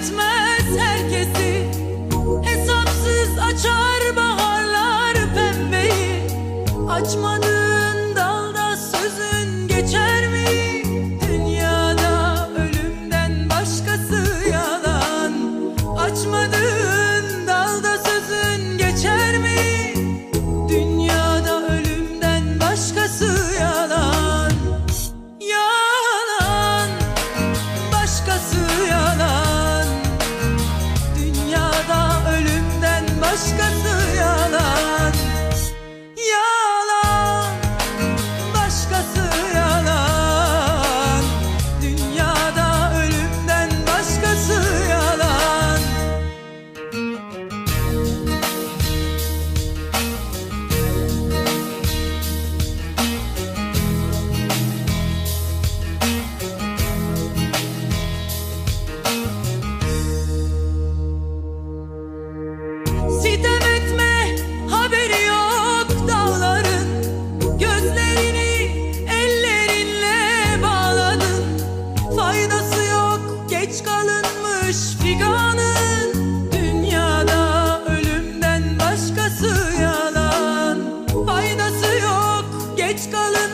etmez herkesi. Hesapsız açar baharlar pembeyi. Açmadı kalmış figanın ölümden başkası yalan. Faydası yok geç kalın